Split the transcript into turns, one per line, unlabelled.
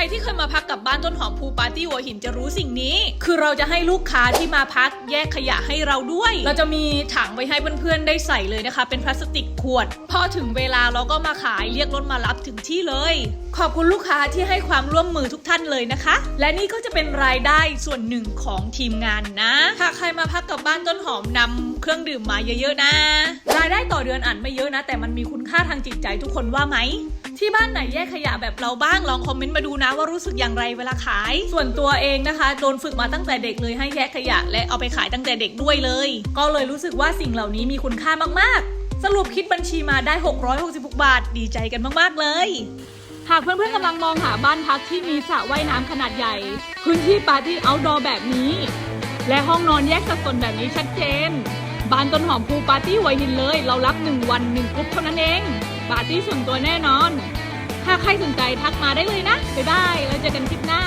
รที่เคยมาพักกับบ้านต้นหอมภูปาร์ตี้หัวหินจะรู้สิ่งนี้ คือเราจะให้ลูกค้าที่มาพักแยกขยะให้เราด้วย เราจะมีถังไว้ให้เพื่อนๆได้ใส่เลยนะคะ เป็นพลาสติกขวด พอถึงเวลาเราก็มาขายเรียกรถมารับถึงที่เลย ขอบคุณลูกค้าที่ให้ความร่วมมือทุกท่านเลยนะคะ และนี่ก็จะเป็นรายได้ส่วนหนึ่งของทีมงานนะถ้าใครมาพักกับบ้านต้นหอมนำเครื่องดื่มมาเยอะๆนะ รายได้ต่อเดือนอาจไม่เยอะนะ แต่มันมีคุณค่าทางจิตใจทุกคนว่าไหม ที่บ้านไหนแยกขยะแบบเราบ้างลองคอมเมนต์มาดูนะว่ารู้สึกอย่างไรเวลาขาย ส่วนตัวเองนะคะโดนฝึกมาตั้งแต่เด็กเลยให้แยกขยะ และเอาไปขายตั้งแต่เด็กด้วยเลย ก็เลยรู้สึกว่าสิ่งเหล่านี้มีคุณค่ามากๆ สรุปคิดบัญชีมาได้ 666 บาท ดีใจกันมากๆเลยหากเพื่อนๆกำลังมองหาบ้านพักที่มีสระว่ายน้ำขนาดใหญ่ พื้นที่ปาร์ตี้เอาท์ดอร์แบบนี้ และห้องนอนแยกสัดส่วนแบบนี้ชัดเจน บ้านต้นหอมพูปาร์ตี้หัวหินเลย เรารับ 1 วัน1กรุ๊ปเท่านั้นเอง ปาร์ตี้ส่วนตัวแน่นอน ถ้าใครสนใจทักมาได้เลยนะ บ๊ายบาย แล้วเจอกันคลิปหน้า